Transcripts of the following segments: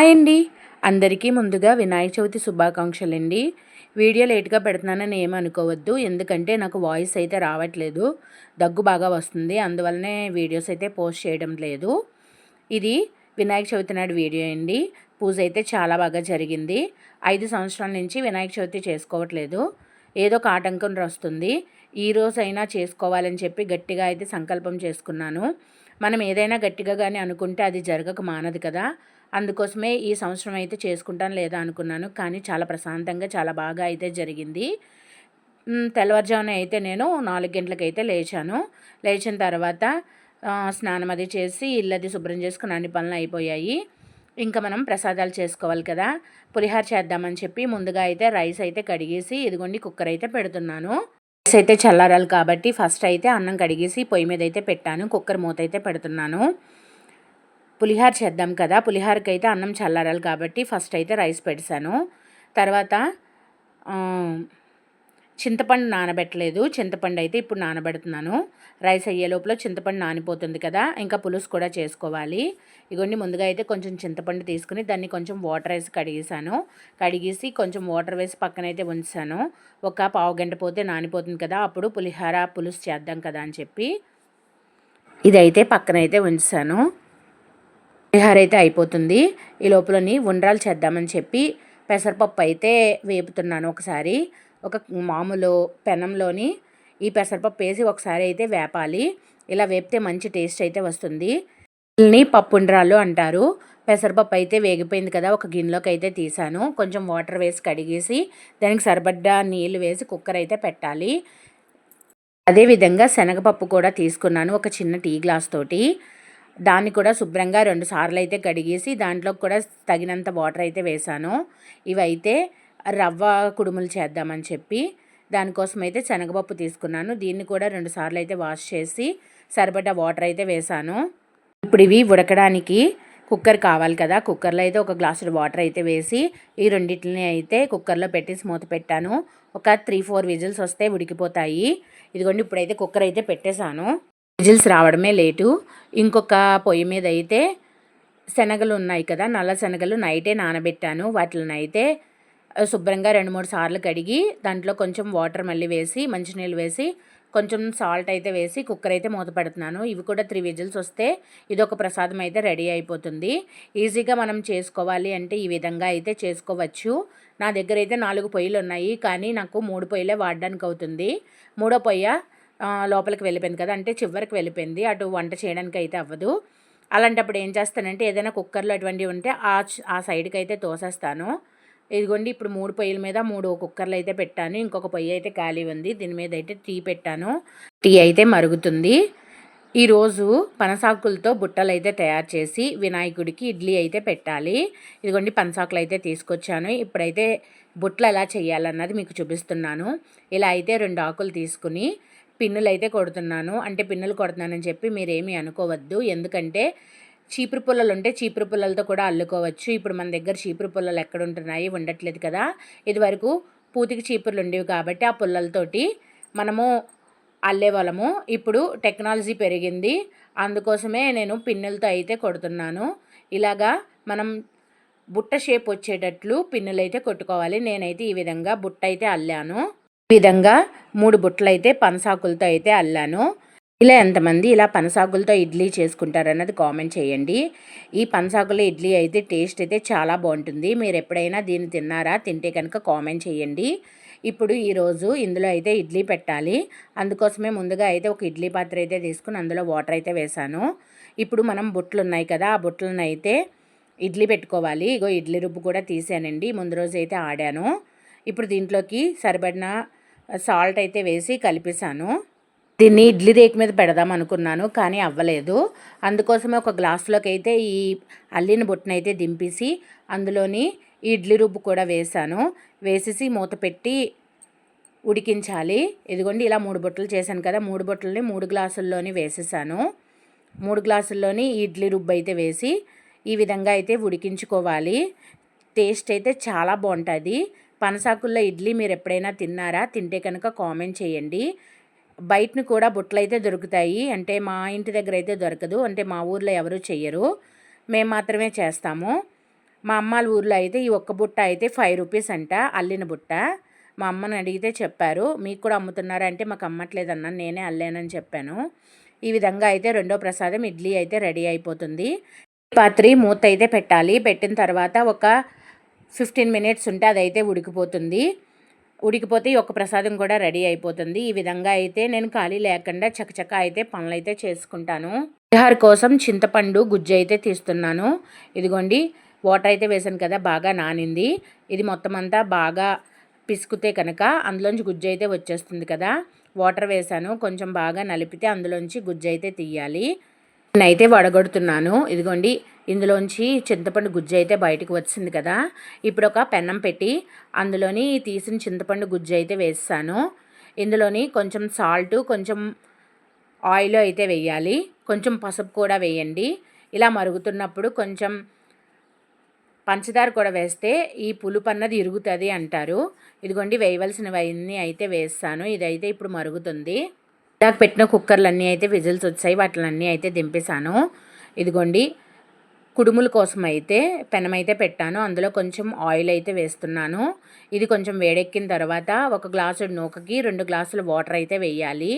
Hi అండి అందరికీ ముందుగా వినాయక చవితి శుభాకాంక్షలు అండి వీడియో లేట్గా పెడుతున్నానని ఏమనుకోవద్దు ఎందుకంటే నాకు వాయిస్ అయితే రావట్లేదు. దగ్గు బాగా వస్తుంది. అందువల్లనే వీడియోస్ అయితే పోస్ట్ చేయడం లేదు. ఇది వినాయక చవితి నాడు వీడియో అండి. పూజ అయితే చాలా బాగా జరిగింది. ఐదు సంవత్సరాల నుంచి వినాయక చవితి చేసుకోవట్లేదు. ఏదో ఒక ఆటంకం వస్తుంది ఈ రోజైనా చేసుకోవాలని చెప్పి గట్టిగా అయితే సంకల్పం చేసుకున్నాను. మనం ఏదైనా గట్టిగా కానీ అనుకుంటే అది జరగక మానదు కదా. అందుకోసమే ఈ సంవత్సరం అయితే చేసుకుంటాను లేదా అనుకున్నాను. కానీ చాలా ప్రశాంతంగా చాలా బాగా అయితే జరిగింది. తెల్లవారుజామున అయితే నేను నాలుగు గంటలకైతే లేచాను. లేచిన తర్వాత స్నానం అది చేసి ఇల్లు అది శుభ్రం చేసుకుని అన్ని పనులు అయిపోయాయి. ఇంకా మనం ప్రసాదాలు చేసుకోవాలి కదా. పులిహార చేద్దామని చెప్పి ముందుగా అయితే రైస్ అయితే కడిగేసి ఇదిగోండి కుక్కర్ అయితే పెడుతున్నాను. రైస్ అయితే చల్లారాలి కాబట్టి ఫస్ట్ అయితే అన్నం కడిగేసి పొయ్యి మీద అయితే పెట్టాను. కుక్కర్ మూత అయితే పెడుతున్నాను. పులిహార చేద్దాం కదా. పులిహారకి అయితే అన్నం చల్లారాలి కాబట్టి ఫస్ట్ అయితే రైస్ పెడిసాను. తర్వాత చింతపండు నానబెట్టలేదు. చింతపండు అయితే ఇప్పుడు నానబెడుతున్నాను. రైస్ అయ్యే లోపల చింతపండు నానిపోతుంది కదా. ఇంకా పులుసు కూడా చేసుకోవాలి. ఇగోండి ముందుగా అయితే కొంచెం చింతపండు తీసుకుని దాన్ని కొంచెం వాటర్ వేసి కడిగేసాను. కడిగేసి కొంచెం వాటర్ వేసి పక్కనైతే ఉంచాను. ఒక పావు గంట పోతే నానిపోతుంది కదా. అప్పుడు పులిహార పులుసు చేద్దాం కదా అని చెప్పి ఇదైతే పక్కనైతే ఉంచాను. పులిహార అయితే అయిపోతుంది. ఈ లోపలని ఉండ్రాలు చేద్దామని చెప్పి పెసరపప్పు అయితే వేపుతున్నాను ఒకసారి. ఒక మామూలు పెనంలోని ఈ పెసరపప్పు వేసి ఒకసారి అయితే వేపాలి. ఇలా వేపితే మంచి టేస్ట్ అయితే వస్తుంది. వీళ్ళని పప్పు ఉండ్రాలు అంటారు. పెసరపప్పు అయితే వేగిపోయింది కదా ఒక గిన్నెలోకి అయితే తీసాను. కొంచెం వాటర్ వేసి కడిగేసి దానికి సరిపడ్డ నీళ్ళు వేసి కుక్కర్ అయితే పెట్టాలి. అదేవిధంగా శనగపప్పు కూడా తీసుకున్నాను ఒక చిన్న టీ గ్లాస్ తోటి. దాన్ని కూడా శుభ్రంగా రెండు సార్లు అయితే కడిగేసి దాంట్లో కూడా తగినంత వాటర్ అయితే వేసాను ఇవైతే రవ్వ కుడుములు చేద్దామని చెప్పి దానికోసం అయితే శనగపప్పు తీసుకున్నాను. దీన్ని కూడా రెండు సార్లు అయితే వాష్ చేసి సరిపడ్డ వాటర్ అయితే వేసాను ఇప్పుడు ఇవి ఉడకడానికి కుక్కర్ కావాలి కదా కుక్కర్లో అయితే ఒక గ్లాసు వాటర్ అయితే వేసి ఈ రెండింటిని అయితే కుక్కర్లో పెట్టేసి మూత పెట్టాను. ఒక త్రీ ఫోర్ విజిల్స్ వస్తే ఉడికిపోతాయి. ఇదిగోండి ఇప్పుడైతే కుక్కర్ అయితే పెట్టేశాను. విజిల్స్ రావడమే లేటు. ఇంకొక పొయ్యి మీద అయితే శనగలు ఉన్నాయి కదా నల్ల శనగలు నైటే నానబెట్టాను. వాటిని అయితే శుభ్రంగా రెండు మూడు సార్లు కడిగి దాంట్లో కొంచెం వాటర్ మళ్ళీ వేసి మంచినీళ్ళు వేసి కొంచెం సాల్ట్ అయితే వేసి కుక్కర్ అయితే మూత పెడుతున్నాను. ఇవి కూడా త్రీ విజిల్స్ వస్తే ఇది ఒక ప్రసాదం అయితే రెడీ అయిపోతుంది. ఈజీగా మనం చేసుకోవాలి అంటే ఈ విధంగా అయితే చేసుకోవచ్చు. నా దగ్గర అయితే నాలుగు పొయ్యిలు ఉన్నాయి కానీ నాకు మూడు పొయ్యిలే వాడడానికి అవుతుంది మూడో పొయ్య లోపలికి వెళ్ళిపోయింది కదా అంటే చివరికి వెళ్ళిపోయింది. అటు వంట చేయడానికి అయితే అవ్వదు. అలాంటప్పుడు ఏం చేస్తానంటే ఏదైనా కుక్కర్లో అటువంటివి ఉంటే ఆ ఆ సైడ్కి అయితే తోసేస్తాను. ఇదిగోండి ఇప్పుడు మూడు పొయ్యిల మీద మూడు కుక్కర్లు అయితే పెట్టాను. ఇంకొక పొయ్యి అయితే ఖాళీ ఉంది. దీని మీద అయితే టీ పెట్టాను. టీ అయితే మరుగుతుంది. ఈరోజు పనసాకులతో బుట్టలు అయితే తయారు చేసి వినాయకుడికి ఇడ్లీ అయితే పెట్టాలి. ఇదిగోండి పనసాకులు అయితే తీసుకొచ్చాను. ఇప్పుడైతే బుట్టలు ఎలా చేయాలన్నది మీకు చూపిస్తున్నాను. ఇలా అయితే రెండు ఆకులు తీసుకుని పిన్నులు అయితే కొడుతున్నాను. అంటే పిన్నులు కొడుతున్నానని చెప్పి మీరేమీ అనుకోవద్దు. ఎందుకంటే చీపురు పుల్లలు ఉంటే చీపురు పుల్లలతో కూడా అల్లుకోవచ్చు. ఇప్పుడు మన దగ్గర చీపురు పుల్లలు ఎక్కడ ఉంటున్నాయి ఉండట్లేదు కదా. ఇదివరకు పూతికి చీపుర్లు ఉండేవి కాబట్టి ఆ పుల్లలతోటి మనము అల్లేవాళ్ళము. ఇప్పుడు టెక్నాలజీ పెరిగింది. అందుకోసమే నేను పిన్నులతో అయితే కొడుతున్నాను. ఇలాగా మనం బుట్ట షేప్ వచ్చేటట్లు పిన్నులు అయితే కొట్టుకోవాలి. నేనైతే ఈ విధంగా బుట్ట అయితే అల్లాను. విధంగా మూడు బుట్టలు అయితే పనసాకులతో అయితే అల్లాను. ఇలా ఎంతమంది ఇలా పనసాకులతో ఇడ్లీ చేసుకుంటారన్నది కామెంట్ చేయండి. ఈ పనసాకుల ఇడ్లీ అయితే టేస్ట్ అయితే చాలా బాగుంటుంది. మీరు ఎప్పుడైనా దీన్ని తిన్నారా? తింటే కనుక కామెంట్ చేయండి. ఇప్పుడు ఈరోజు ఇందులో అయితే ఇడ్లీ పెట్టాలి. అందుకోసమే ముందుగా అయితే ఒక ఇడ్లీ పాత్ర అయితే తీసుకుని అందులో వాటర్ అయితే వేసాను. ఇప్పుడు మనం బుట్టలు ఉన్నాయి కదా ఆ బుట్టలను అయితే ఇడ్లీ పెట్టుకోవాలి. ఇగో ఇడ్లీ రుబ్బు కూడా తీసానండి. ముందు రోజు అయితే ఆడాను. ఇప్పుడు దీంట్లోకి సరిపడిన సాల్ట్ అయితే వేసి కలిపేశాను. దీన్ని ఇడ్లీ రేక్ మీద పెడదాం అనుకున్నాను కానీ అవ్వలేదు. అందుకోసమే ఒక గ్లాసులోకి అయితే ఈ అల్లిన బుట్టను అయితే దింపేసి అందులోని ఇడ్లీ రుబ్బు కూడా వేసాను వేసేసి మూత పెట్టి ఉడికించాలి. ఇదిగోండి ఇలా మూడు బుట్టలు చేశాను కదా మూడు బుట్టలని మూడు గ్లాసుల్లోని వేసేసాను. మూడు గ్లాసుల్లోని ఇడ్లీ రుబ్బు అయితే వేసి ఈ విధంగా అయితే ఉడికించుకోవాలి. టేస్ట్ అయితే చాలా బాగుంటుంది. పనసాకుల్లో ఇడ్లీ మీరు ఎప్పుడైనా తిన్నారా? తింటే కనుక కామెంట్ చేయండి. బయటను కూడా బుట్టలు అయితే దొరుకుతాయి. అంటే మా ఇంటి దగ్గర అయితే దొరకదు. అంటే మా ఊర్లో ఎవరు చెయ్యరు. మేము మాత్రమే చేస్తాము. మా అమ్మాల ఊర్లో అయితే ఈ ఒక్క బుట్ట అయితే ఫైవ్ రూపీస్ అంట అల్లిన బుట్ట. మా అమ్మని అడిగితే చెప్పారు. మీకు కూడా అమ్ముతున్నారా? అంటే మాకు అమ్మట్లేదన్నా నేనే అల్లానని చెప్పాను. ఈ విధంగా అయితే రెండో ప్రసాదం ఇడ్లీ అయితే రెడీ అయిపోతుంది. పాత్రి మూత అయితే పెట్టాలి. పెట్టిన తర్వాత ఒక ఫిఫ్టీన్ మినిట్స్ ఉంటే అదైతే ఉడికిపోతుంది. ఉడికిపోతే ఈ ఒక్క ప్రసాదం కూడా రెడీ అయిపోతుంది. ఈ విధంగా అయితే నేను ఖాళీ లేకుండా చకచక అయితే పనులు అయితే చేసుకుంటాను. పులిహార కోసం చింతపండు గుజ్జు అయితే తీస్తున్నాను. ఇదిగోండి వాటర్ అయితే వేసాను కదా బాగా నానింది. ఇది మొత్తం అంతా బాగా పిసుకుతే కనుక అందులోంచి గుజ్జు అయితే వచ్చేస్తుంది కదా. వాటర్ వేసాను కొంచెం బాగా నలిపితే అందులోంచి గుజ్జు అయితే తీయాలి. నేనైతే వడగొడుతున్నాను. ఇదిగోండి ఇందులోంచి చింతపండు గుజ్జు అయితే బయటకు వచ్చింది కదా. ఇప్పుడు ఒక పెన్నం పెట్టి అందులోని తీసిన చింతపండు గుజ్జు అయితే వేస్తాను. ఇందులోని కొంచెం సాల్ట్ కొంచెం ఆయిల్ అయితే వేయాలి. కొంచెం పసుపు కూడా వేయండి. ఇలా మరుగుతున్నప్పుడు కొంచెం పంచదార కూడా వేస్తే ఈ పులుపు అన్నది ఇరుగుతుంది అంటారు. ఇదిగోండి వేయవలసినవన్నీ అయితే వేస్తాను. ఇదైతే ఇప్పుడు మరుగుతుంది. నాకు పెట్టిన కుక్కర్లన్నీ అయితే విజిల్స్ వచ్చాయి వాటిలన్నీ అయితే దింపేశాను. ఇదిగోండి కుడుముల కోసం అయితే పెనం అయితే పెట్టాను. అందులో కొంచెం ఆయిల్ అయితే వేస్తున్నాను. ఇది కొంచెం వేడెక్కిన తర్వాత ఒక గ్లాసు నూకకి రెండు గ్లాసులు వాటర్ అయితే వేయాలి.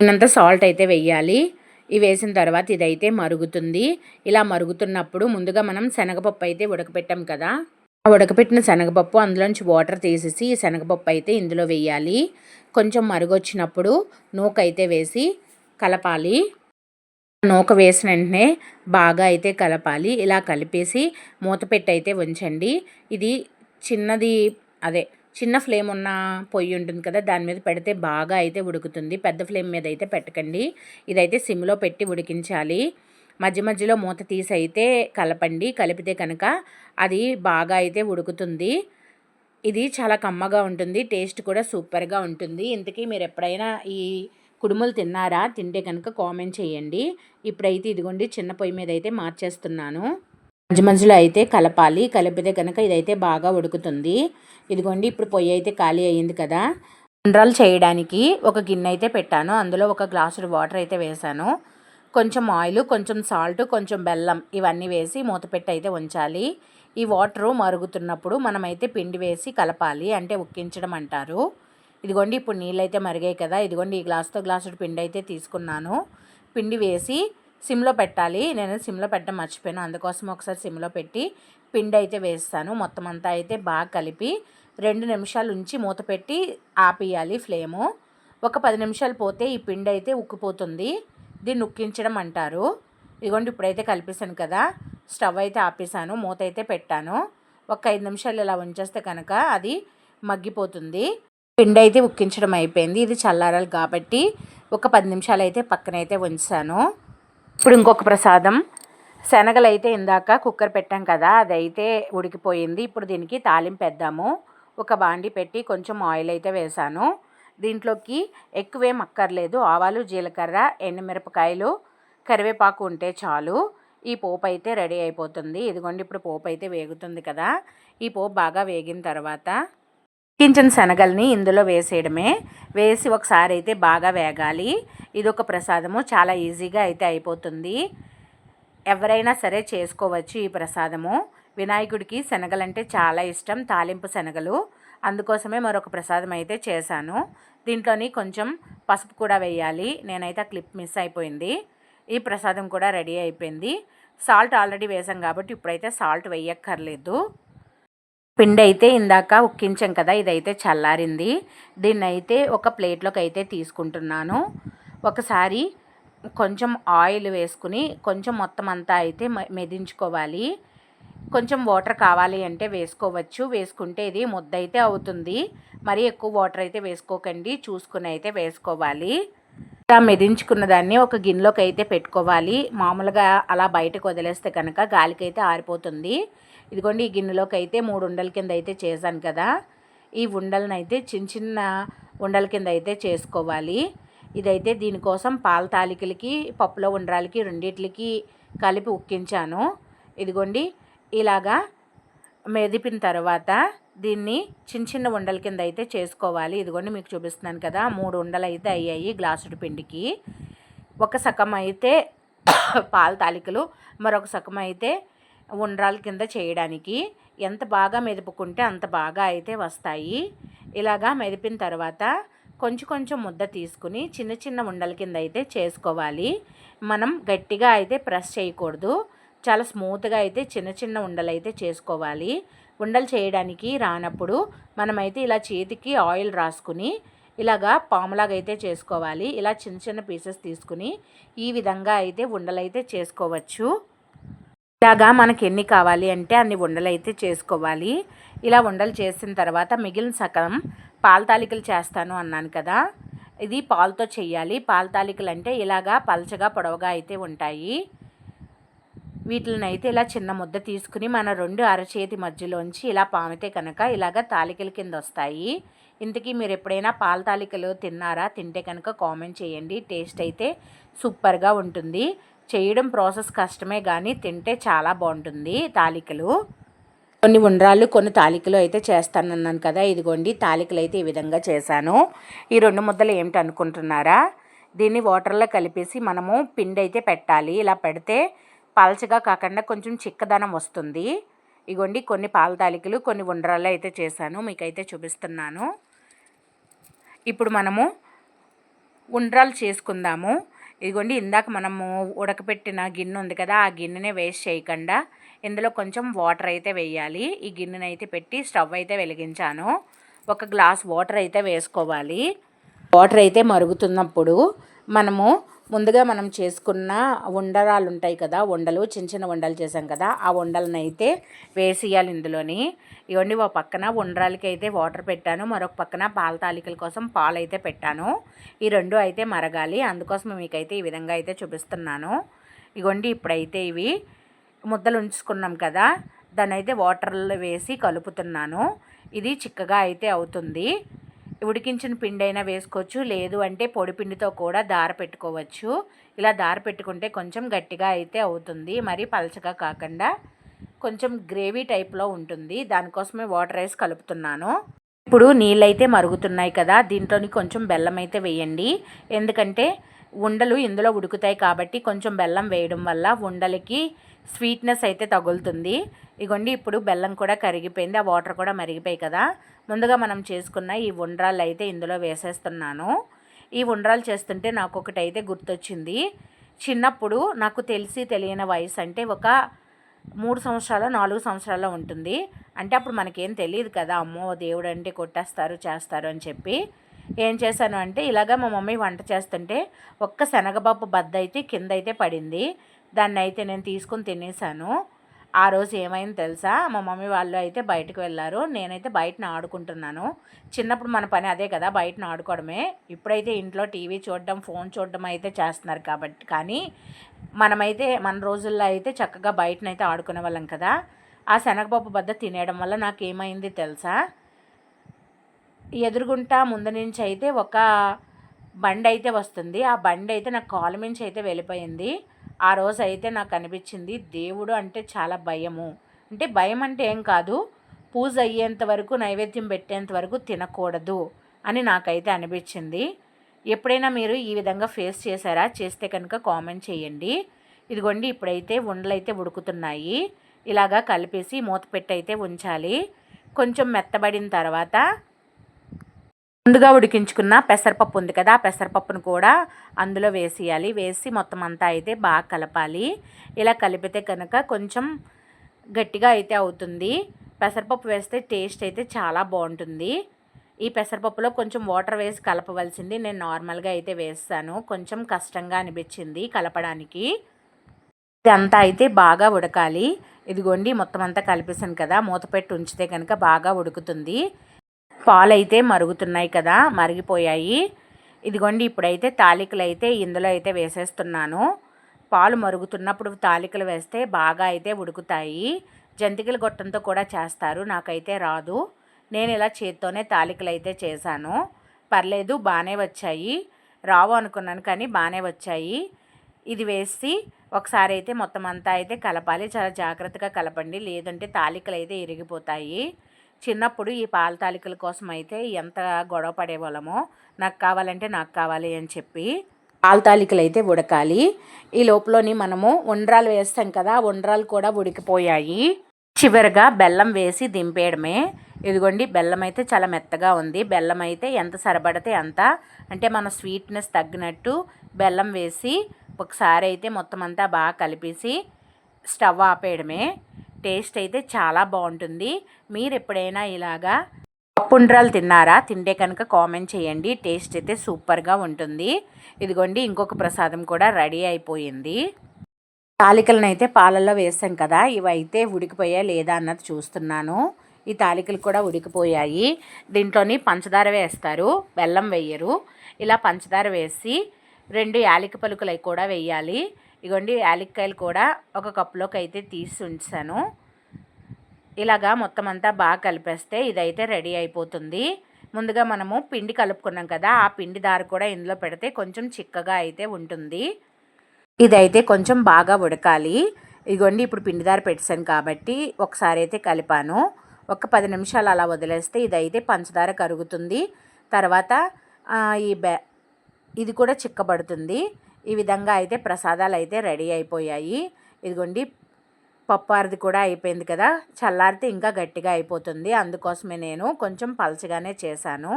ఇంత సాల్ట్ అయితే వేయాలి. ఇవి వేసిన తర్వాత ఇదైతే మరుగుతుంది. ఇలా మరుగుతున్నప్పుడు ముందుగా మనం శనగపప్పు అయితే ఉడకపెట్టాం కదా. ఆ ఉడకపెట్టిన శనగపప్పు అందులోంచి వాటర్ తీసేసి ఈ శనగపప్పు అయితే ఇందులో వేయాలి. కొంచెం మరుగొచ్చినప్పుడు నూక అయితే వేసి కలపాలి. నూక వేసిన వెంటనే బాగా అయితే కలపాలి. ఇలా కలిపేసి మూత పెట్టి అయితే ఉంచండి. ఇది చిన్నది అదే చిన్న ఫ్లేమ్ ఉన్న పొయ్యి ఉంటుంది కదా దాని మీద పెడితే బాగా అయితే ఉడుకుతుంది. పెద్ద ఫ్లేమ్ మీద అయితే పెట్టకండి. ఇదైతే సిమ్లో పెట్టి ఉడికించాలి. మధ్య మధ్యలో మూత తీసి అయితే కలపండి. కలిపితే కనుక అది బాగా అయితే ఉడుకుతుంది. ఇది చాలా కమ్మగా ఉంటుంది టేస్ట్ కూడా సూపర్గా ఉంటుంది. ఇంతకీ మీరు ఎప్పుడైనా ఈ కుడుములు తిన్నారా? తింటే కనుక కామెంట్ చేయండి. ఇప్పుడైతే ఇదిగోండి చిన్న పొయ్యి మీద అయితే మార్చేస్తున్నాను. మధ్య మధ్యలో అయితే కలపాలి. కలిపితే కనుక ఇదైతే బాగా ఉడుకుతుంది. ఇదిగోండి ఇప్పుడు పొయ్యి అయితే ఖాళీ అయ్యింది కదా. ఉండ్రాలు చేయడానికి ఒక గిన్నె అయితే పెట్టాను. అందులో ఒక గ్లాసు వాటర్ అయితే వేసాను కొంచెం ఆయిల్ కొంచెం సాల్ట్ కొంచెం బెల్లం ఇవన్నీ వేసి మూత పెట్టి అయితే ఉంచాలి. ఈ వాటరు మరుగుతున్నప్పుడు మనమైతే పిండి వేసి కలపాలి అంటే ఉక్కించడం అంటారు. ఇదిగోండి ఇప్పుడు నీళ్ళు అయితే మరిగాయి కదా. ఇదిగోండి ఈ గ్లాస్తో గ్లాసు పిండి అయితే తీసుకున్నాను. పిండి వేసి సిమ్లో పెట్టాలి. నేను సిమ్లో పెట్టడం మర్చిపోయాను. అందుకోసం ఒకసారి సిమ్లో పెట్టి పిండి అయితే వేస్తాను. మొత్తం అంతా అయితే బాగా కలిపి రెండు నిమిషాలు ఉంచి మూత పెట్టి ఆపేయాలి ఫ్లేము. ఒక పది నిమిషాలు పోతే ఈ పిండి అయితే ఉక్కిపోతుంది. దీన్ని ఉక్కించడం అంటారు. ఇదిగోండి ఇప్పుడైతే కలిపేశాను కదా. స్టవ్ అయితే ఆపేసాను మూత అయితే పెట్టాను. ఒక ఐదు నిమిషాలు ఇలా ఉంచేస్తే కనుక అది మగ్గిపోతుంది. పిండి అయితే ఉక్కించడం అయిపోయింది. ఇది చల్లారాలి కాబట్టి ఒక పది నిమిషాలు అయితే పక్కనైతే ఉంచాను. ఇప్పుడు ఇంకొక ప్రసాదం. శనగలు అయితే ఇందాక కుక్కర్ పెట్టాం కదా అదైతే ఉడికిపోయింది. ఇప్పుడు దీనికి తాలింపు వేద్దాము. ఒక బాండి పెట్టి కొంచెం ఆయిల్ అయితే వేసాను దీంట్లోకి ఎక్కువేం అక్కర్లేదు. ఆవాలు జీలకర్ర ఎండుమిరపకాయలు కరివేపాకు ఉంటే చాలు. ఈ పోపు అయితే రెడీ అయిపోతుంది. ఇదిగోండి ఇప్పుడు పోపు అయితే వేగుతుంది కదా. ఈ పోపు బాగా వేగిన తర్వాత కించిన శనగల్ని ఇందులో వేసేయడమే. వేసి ఒకసారి అయితే బాగా వేగాలి. ఇది ఒక ప్రసాదము. చాలా ఈజీగా అయితే అయిపోతుంది. ఎవరైనా సరే చేసుకోవచ్చు ఈ ప్రసాదము. వినాయకుడికి శనగలంటే చాలా ఇష్టం. తాలింపు శనగలు. అందుకోసమే మరొక ప్రసాదం అయితే చేశాను. దీంట్లోని కొంచెం పసుపు కూడా వేయాలి. నేనైతే క్లిప్ మిస్ అయిపోయింది. ఈ ప్రసాదం కూడా రెడీ అయిపోయింది. సాల్ట్ ఆల్రెడీ వేసాం కాబట్టి ఇప్పుడైతే సాల్ట్ వేయక్కర్లేదు. పిండి అయితే ఇందాక ఉక్కించాం కదా ఇదైతే చల్లారింది. దీన్ని అయితే ఒక ప్లేట్లోకి అయితే తీసుకుంటున్నాను. ఒకసారి కొంచెం ఆయిల్ వేసుకుని కొంచెం మొత్తం అంతా అయితే మెదించుకోవాలి. కొంచెం వాటర్ కావాలి అంటే వేసుకోవచ్చు. వేసుకుంటే ఇది ముద్ద అయితే అవుతుంది. మరీ ఎక్కువ వాటర్ అయితే వేసుకోకండి. చూసుకుని అయితే వేసుకోవాలి. ఇలా మెదించుకున్న దాన్ని ఒక గిన్నెలోకి అయితే పెట్టుకోవాలి. మామూలుగా అలా బయటకు వదిలేస్తే కనుక గాలికి అయితే ఆరిపోతుంది. ఇదిగోండి ఈ గిన్నెలోకి అయితే మూడు ఉండల కింద అయితే చేశాను కదా. ఈ ఉండలను అయితే చిన్న చిన్న ఉండల కింద అయితే చేసుకోవాలి. ఇదైతే దీనికోసం పాల తాలికలకి పప్పులో ఉండ్రాలకి రెండిట్లకి కలిపి ఉక్కించాను. ఇదిగోండి ఇలాగా మెదిపిన తర్వాత దీన్ని చిన్న చిన్న ఉండల కింద అయితే చేసుకోవాలి. ఇదిగోండి మీకు చూపిస్తున్నాను కదా. మూడు ఉండలు అయితే అయ్యాయి గ్లాసుడు పిండికి. ఒక సగం అయితే పాల తాలికలు మరొక సగం అయితే ఉండ్రాల కింద చేయడానికి. ఎంత బాగా మెదుపుకుంటే అంత బాగా అయితే వస్తాయి. ఇలాగా మెదిపిన తర్వాత కొంచెం కొంచెం ముద్ద తీసుకుని చిన్న చిన్న ఉండల కింద అయితే చేసుకోవాలి. మనం గట్టిగా అయితే ప్రెస్ చేయకూడదు. చాలా స్మూత్గా అయితే చిన్న చిన్న ఉండలు అయితే చేసుకోవాలి. ఉండలు చేయడానికి రానప్పుడు మనమైతే ఇలా చేతికి ఆయిల్ రాసుకుని ఇలాగా పాములాగా అయితే చేసుకోవాలి. ఇలా చిన్న చిన్న పీసెస్ తీసుకుని ఈ విధంగా అయితే ఉండలైతే చేసుకోవచ్చు. ఇలాగా మనకి ఎన్ని కావాలి అంటే అన్ని ఉండలు అయితే చేసుకోవాలి. ఇలా ఉండలు చేసిన తర్వాత మిగిలిన సగం పాలతాలికలు చేస్తాను అన్నాను కదా ఇది పాలతో చేయాలి పాలతాలికలు అంటే ఇలాగా పలచగా పొడవుగా అయితే ఉంటాయి. వీటిని అయితే ఇలా చిన్న ముద్ద తీసుకుని మన రెండు అరచేతి మధ్యలోంచి ఇలా పామితే కనుక ఇలాగ తాలికల కింద వస్తాయి. ఇంతకీ మీరు ఎప్పుడైనా పాల తాలికలు తిన్నారా? తింటే కనుక కామెంట్ చేయండి. టేస్ట్ అయితే సూపర్గా ఉంటుంది. చేయడం ప్రాసెస్ కష్టమే కానీ తింటే చాలా బాగుంటుంది తాలికలు. కొన్ని ఉండ్రాళ్ళు కొన్ని తాలికలు అయితే చేస్తానన్నాను కదా ఇదిగోండి తాలికలు అయితే ఈ విధంగా చేశాను. ఈ రెండు ముద్దలు ఏమిటి అనుకుంటున్నారా? దీన్ని వాటర్లో కలిపేసి మనము పిండి అయితే పెట్టాలి. ఇలా పెడితే పలచగా కాకుండా కొంచెం చిక్కదనం వస్తుంది. ఇగోండి కొన్ని పాల తాలికలు కొన్ని ఉండరాలు అయితే చేశాను. మీకైతే చూపిస్తున్నాను. ఇప్పుడు మనము ఉండ్రాలు చేసుకుందాము. ఇదిగోండి ఇందాక మనము ఉడకపెట్టిన గిన్నె ఉంది కదా ఆ గిన్నెనే వేస్ట్ చేయకుండా ఇందులో కొంచెం వాటర్ అయితే వేయాలి. ఈ గిన్నెని అయితే పెట్టి స్టవ్ అయితే వెలిగించాను. ఒక గ్లాస్ వాటర్ అయితే వేసుకోవాలి. వాటర్ అయితే మరుగుతున్నప్పుడు మనము ముందుగా మనం చేసుకున్న ఉండరాలు ఉంటాయి కదా ఉండలు చిన్న చిన్న ఉండలు చేసాం కదా ఆ ఉండలను అయితే వేసేయాలి ఇందులోని. ఇవన్నీ ఒక పక్కన ఉండరాలకి అయితే వాటర్ పెట్టాను మరొక పక్కన పాల తాలికల కోసం పాలు అయితే పెట్టాను. ఈ రెండు అయితే మరగాలి అందుకోసం మీకైతే ఈ విధంగా అయితే చూపిస్తున్నాను. ఇగోండి ఇప్పుడైతే ఇవి ముద్దలు ఉంచుకున్నాం కదా దాన్ని అయితే వాటర్లో వేసి కలుపుతున్నాను. ఇది చిక్కగా అయితే అవుతుంది. ఉడికించిన పిండి అయినా వేసుకోవచ్చు. లేదు అంటే పొడి పిండితో కూడా దార పెట్టుకోవచ్చు. ఇలా దార పెట్టుకుంటే కొంచెం గట్టిగా అయితే అవుతుంది. మరి పలచగా కాకుండా కొంచెం గ్రేవీ టైప్లో ఉంటుంది. దానికోసమే వాటర్ రైస్ కలుపుతున్నాను. ఇప్పుడు నీళ్ళైతే మరుగుతున్నాయి కదా దీంట్లోని కొంచెం బెల్లం అయితే వేయండి. ఎందుకంటే ఉండలు ఇందులో ఉడుకుతాయి కాబట్టి కొంచెం బెల్లం వేయడం వల్ల ఉండలకి స్వీట్నెస్ అయితే తగులుతుంది. ఇగోండి ఇప్పుడు బెల్లం కూడా కరిగిపోయింది. ఆ వాటర్ కూడా మరిగిపోయి కదా. ముందుగా మనం చేసుకున్న ఈ ఉండ్రాలు అయితే ఇందులో వేసేస్తున్నాను. ఈ ఉండ్రాలు చేస్తుంటే నాకు ఒకటి అయితే గుర్తొచ్చింది. చిన్నప్పుడు నాకు తెలిసి తెలియని వయసు అంటే ఒక మూడు సంవత్సరాలు నాలుగు సంవత్సరాలు ఉంటుంది. అంటే అప్పుడు మనకేం తెలియదు కదా అమ్మో దేవుడు అంటే కొట్టేస్తారు చేస్తారు అని చెప్పి. ఏం చేశాను అంటే ఇలాగ మా మమ్మీ వంట చేస్తుంటే ఒక్క శనగపప్పు బద్ద అయితే కింద అయితే పడింది. దాన్ని అయితే నేను తీసుకుని తినేసాను. ఆ రోజు ఏమైంది తెలుసా? మా మమ్మీ వాళ్ళు అయితే బయటకు వెళ్ళారు. నేనైతే బయటను ఆడుకుంటున్నాను. చిన్నప్పుడు మన పని అదే కదా బయటను ఆడుకోవడమే. ఇప్పుడైతే ఇంట్లో టీవీ చూడడం ఫోన్ చూడడం అయితే చేస్తున్నారు కాబట్టి. కానీ మనమైతే మన రోజుల్లో అయితే చక్కగా బయటనైతే ఆడుకునే వాళ్ళం కదా. ఆ శనగపప్పు బద్ద తినేయడం వల్ల నాకు ఏమైంది తెలుసా? ఎదురుగుంటా ముందు నుంచి అయితే ఒక బండి అయితే వస్తుంది. ఆ బండి అయితే నాకు కాలు మించి అయితే వెళ్ళిపోయింది. ఆ రోజు అయితే నాకు అనిపించింది దేవుడు అంటే చాలా భయము. అంటే భయం అంటే ఏం కాదు పూజ అయ్యేంత వరకు నైవేద్యం పెట్టేంత వరకు తినకూడదు అని నాకైతే అనిపించింది. ఎప్పుడైనా మీరు ఈ విధంగా ఫేస్ చేశారా? చేస్తే కనుక కామెంట్ చేయండి. ఇదిగోండి ఇప్పుడైతే ఉండలు అయితే ఉడుకుతున్నాయి. ఇలాగా కలిపేసి మూత పెట్టి అయితే ఉంచాలి. కొంచెం మెత్తబడిన తర్వాత ముందుగా ఉడికించుకున్న పెసరపప్పు ఉంది కదా ఆ పెసరపప్పును కూడా అందులో వేసేయాలి. వేసి మొత్తం అంతా అయితే బాగా కలపాలి. ఇలా కలిపితే కనుక కొంచెం గట్టిగా అయితే అవుతుంది. పెసరపప్పు వేస్తే టేస్ట్ అయితే చాలా బాగుంటుంది. ఈ పెసరపప్పులో కొంచెం వాటర్ వేసి కలపవలసింది నేను నార్మల్గా అయితే వేస్తాను. కొంచెం కష్టంగా అనిపించింది కలపడానికి. ఇదంతా అయితే బాగా ఉడకాలి. ఇదిగోండి మొత్తం అంతా కలిపేసాను కదా. మూత పెట్టి ఉంచితే కనుక బాగా ఉడుకుతుంది. పాలైతే మరుగుతున్నాయి కదా మరిగిపోయాయి. ఇదిగోండి ఇప్పుడైతే తాలికలు అయితే ఇందులో అయితే వేసేస్తున్నాను. పాలు మరుగుతున్నప్పుడు తాలికలు వేస్తే బాగా అయితే ఉడుకుతాయి. జంతికల గొట్టంతో కూడా చేస్తారు నాకైతే రాదు. నేను ఇలా చేత్తోనే తాలికలు అయితే చేశాను. పర్లేదు బాగానే వచ్చాయి. రావు అనుకున్నాను కానీ బాగానే వచ్చాయి. ఇది వేసి ఒకసారి అయితే మొత్తం అంతా అయితే కలపాలి. చాలా జాగ్రత్తగా కలపండి. లేదంటే తాలికలు అయితే ఇరిగిపోతాయి. చిన్నప్పుడు ఈ పాల తాలికల కోసం అయితే ఎంత గొడవ పడేవాళ్ళమో నాకు కావాలంటే నాకు కావాలి అని చెప్పి పాల తాలికలు అయితే ఉడకాలి. ఈ లోపలని మనము ఉండ్రాలు వేస్తాం కదా ఉండ్రాలు కూడా ఉడికిపోయాయి. చివరిగా బెల్లం వేసి దింపేయడమే. ఇదిగోండి బెల్లం అయితే చాలా మెత్తగా ఉంది. బెల్లం అయితే ఎంత సరిపడితే అంత అంటే మన స్వీట్నెస్ తగ్గినట్టు బెల్లం వేసి ఒకసారి అయితే మొత్తం అంతా బాగా కలిపేసి స్టవ్ ఆపేయడమే. టేస్ట్ అయితే చాలా బాగుంటుంది. మీరు ఎప్పుడైనా ఇలాగా పప్పుండ్రాలు తిన్నారా? తింటే కనుక కామెంట్ చేయండి. టేస్ట్ అయితే సూపర్గా ఉంటుంది. ఇదిగోండి ఇంకొక ప్రసాదం కూడా రెడీ అయిపోయింది. తాలికలను అయితే పాలల్లో వేసాం కదా ఇవైతే ఉడికిపోయా లేదా అన్నది చూస్తున్నాను. ఈ తాలికలు కూడా ఉడికిపోయాయి. దీంట్లోని పంచదార వేస్తారు బెల్లం వేయరు. ఇలా పంచదార వేసి రెండు యాలిక పలుకులు కూడా వేయాలి. ఇగోండి యాలక్కాయలు కూడా ఒక కప్పులోకి అయితే తీసి ఉంచాను ఇలాగా మొత్తం అంతా బాగా కలిపేస్తే ఇదైతే రెడీ అయిపోతుంది. ముందుగా మనము పిండి కలుపుకున్నాం కదా ఆ పిండి దారి కూడా ఇందులో పెడితే కొంచెం చిక్కగా అయితే ఉంటుంది. ఇదైతే కొంచెం బాగా ఉడకాలి. ఇదిగోండి ఇప్పుడు పిండి దారి పెట్టాను కాబట్టి ఒకసారి అయితే కలిపాను. ఒక పది నిమిషాలు అలా వదిలేస్తే ఇదైతే పంచదార కరుగుతుంది. తర్వాత ఈ బ్యా ఇది కూడా చిక్కబడుతుంది. ఈ విధంగా అయితే ప్రసాదాలు అయితే రెడీ అయిపోయాయి. ఇదిగోండి పప్పారిది కూడా అయిపోయింది కదా. చల్లారితే ఇంకా గట్టిగా అయిపోతుంది. అందుకోసమే నేను కొంచెం పలచగానే చేశాను.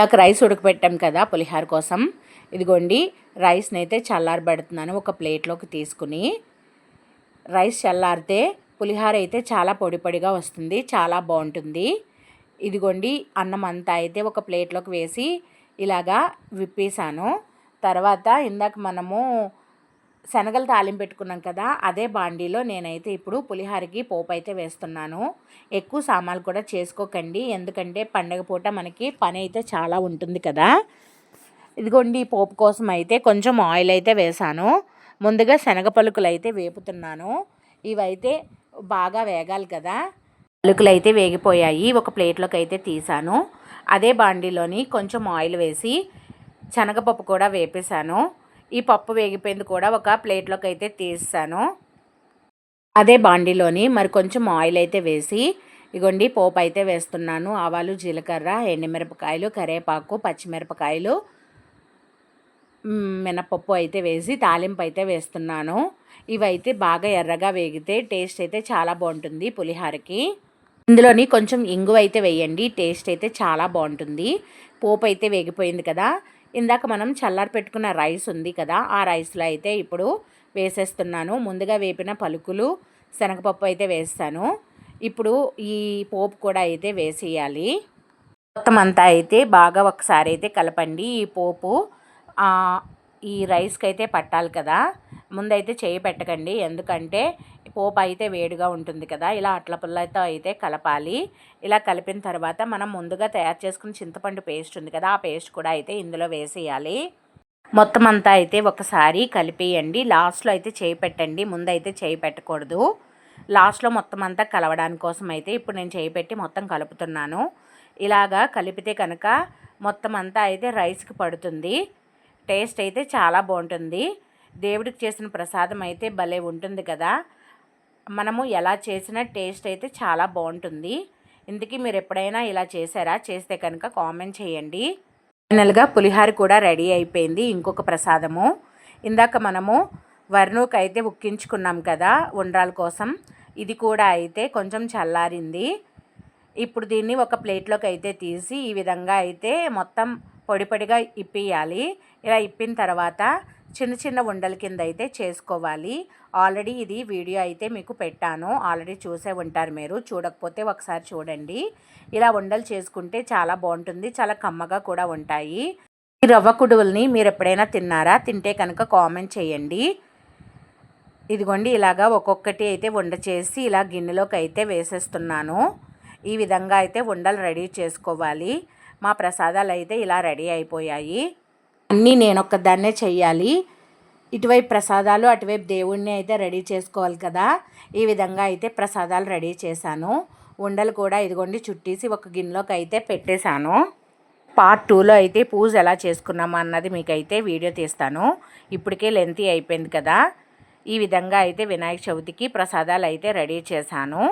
నాకు రైస్ ఉడకపెట్టాం కదా పులిహార కోసం. ఇదిగోండి రైస్ని అయితే చల్లారబెడుతున్నాను ఒక ప్లేట్లోకి తీసుకుని. రైస్ చల్లారితే పులిహార అయితే చాలా పొడి పొడిగా వస్తుంది చాలా బాగుంటుంది. ఇదిగోండి అన్నం అంతా అయితే ఒక ప్లేట్లోకి వేసి ఇలాగా విప్పేశాను. తర్వాత ఇందాక మనము శనగలు తాలింపు పెట్టుకున్నాం కదా అదే బాండీలో నేనైతే ఇప్పుడు పులిహారకి పోపు అయితే వేస్తున్నాను. ఎక్కువ సామాన్లు కూడా చేసుకోకండి ఎందుకంటే పండగ పూట మనకి పని అయితే చాలా ఉంటుంది కదా. ఇదిగోండి పోపు కోసం అయితే కొంచెం ఆయిల్ అయితే వేసాను ముందుగా శనగ పలుకులు అయితే వేపుతున్నాను. ఇవైతే బాగా వేగాలి కదా. పలుకులు అయితే వేగిపోయాయి ఒక ప్లేట్లోకి అయితే తీసాను అదే బాండీలోని కొంచెం ఆయిల్ వేసి శనగపప్పు కూడా వేపేశాను. ఈ పప్పు వేగిపోయింది కూడా ఒక ప్లేట్లోకి అయితే తీసాను. అదే బాండీలోని మరి కొంచెం ఆయిల్ అయితే వేసి ఇగోండి పోపు అయితే వేస్తున్నాను. ఆవాలు జీలకర్ర ఎండుమిరపకాయలు కరివేపాకు పచ్చిమిరపకాయలు మినపప్పు అయితే వేసి తాలింపు అయితే వేస్తున్నాను. ఇవైతే బాగా ఎర్రగా వేగితే టేస్ట్ అయితే చాలా బాగుంటుంది పులిహారకి. ఇందులోని కొంచెం ఇంగువ అయితే వేయండి టేస్ట్ అయితే చాలా బాగుంటుంది. పోపు అయితే వేగిపోయింది కదా ఇందాక మనం చల్లారి పెట్టుకున్న రైస్ ఉంది కదా ఆ రైస్లో అయితే ఇప్పుడు వేసేస్తున్నాను. ముందుగా వేపిన పలుకులు శనగపప్పు అయితే వేస్తాను. ఇప్పుడు ఈ పోపు కూడా అయితే వేసేయాలి. మొత్తం అంతా అయితే బాగా ఒకసారి అయితే కలపండి ఈ పోపు. ఈ రైస్కి అయితే పట్టాలి కదా. ముందైతే చేయి పెట్టకండి. ఎందుకంటే పోపు అయితే వేడిగా ఉంటుంది కదా ఇలా అట్ల పుల్లతో అయితే కలపాలి. ఇలా కలిపిన తర్వాత మనం ముందుగా తయారు చేసుకున్న చింతపండు పేస్ట్ ఉంది కదా ఆ పేస్ట్ కూడా అయితే ఇందులో వేసేయాలి. మొత్తం అంతా అయితే ఒకసారి కలిపేయండి. లాస్ట్లో అయితే చేయి పెట్టండి. ముందైతే చేయి పెట్టకూడదు. లాస్ట్లో మొత్తం అంతా కలవడానికి కోసం అయితే ఇప్పుడు నేను చేయి పెట్టి మొత్తం కలుపుతున్నాను. ఇలాగా కలిపితే కనుక మొత్తం అంతా అయితే రైస్కి పడుతుంది. టేస్ట్ అయితే చాలా బాగుంటుంది. దేవుడికి చేసిన ప్రసాదం అయితే భలే ఉంటుంది కదా. మనము ఎలా చేసిన టేస్ట్ అయితే చాలా బాగుంటుంది. ఇందుకే మీరు ఎప్పుడైనా ఇలా చేశారా? చేస్తే కనుక కామెంట్ చేయండి. ఫైనల్గా పులిహార కూడా రెడీ అయిపోయింది. ఇంకొక ప్రసాదము. ఇందాక మనము వర్ణుకు అయితే ఉక్కించుకున్నాం కదా ఉండ్రాల కోసం. ఇది కూడా అయితే కొంచెం చల్లారింది. ఇప్పుడు దీన్ని ఒక ప్లేట్లోకి అయితే తీసి ఈ విధంగా అయితే మొత్తం పొడి పొడిగా ఇప్పియాలి. ఇలా ఇప్పిన తర్వాత చిన్న చిన్న ఉండల కింద అయితే చేసుకోవాలి. ఆల్రెడీ ఇది వీడియో అయితే మీకు పెట్టాను. ఆల్రెడీ చూసే ఉంటారు మీరు. చూడకపోతే ఒకసారి చూడండి. ఇలా ఉండలు చేసుకుంటే చాలా బాగుంటుంది. చాలా కమ్మగా కూడా ఉంటాయి. ఈ రవ్వ కుడువుల్ని మీరు ఎప్పుడైనా తిన్నారా? తింటే కనుక కామెంట్ చేయండి. ఇదిగోండి ఇలాగా ఒక్కొక్కటి అయితే వండ చేసి ఇలా గిన్నెలోకి అయితే వేసేస్తున్నాను. ఈ విధంగా అయితే ఉండలు రెడీ చేసుకోవాలి. మా ప్రసాదాలు అయితే ఇలా రెడీ అయిపోయాయి. అన్నీ నేను ఒక్కదాన్నే చెయ్యాలి. ఇటువైపు ప్రసాదాలు అటువైపు దేవుణ్ణి అయితే రెడీ చేసుకోవాలి కదా. ఈ విధంగా అయితే ప్రసాదాలు రెడీ చేశాను. ఉండలు కూడా ఇదిగోండి చుట్టేసి ఒక గిన్నెలోకి అయితే పెట్టేశాను. పార్ట్ టూలో అయితే పూజ ఎలా చేసుకున్నామా అన్నది మీకైతే వీడియో తీస్తాను. ఇప్పటికే లెంతీ అయిపోయింది కదా. ఈ విధంగా అయితే వినాయక చవితికి ప్రసాదాలు అయితే రెడీ చేశాను.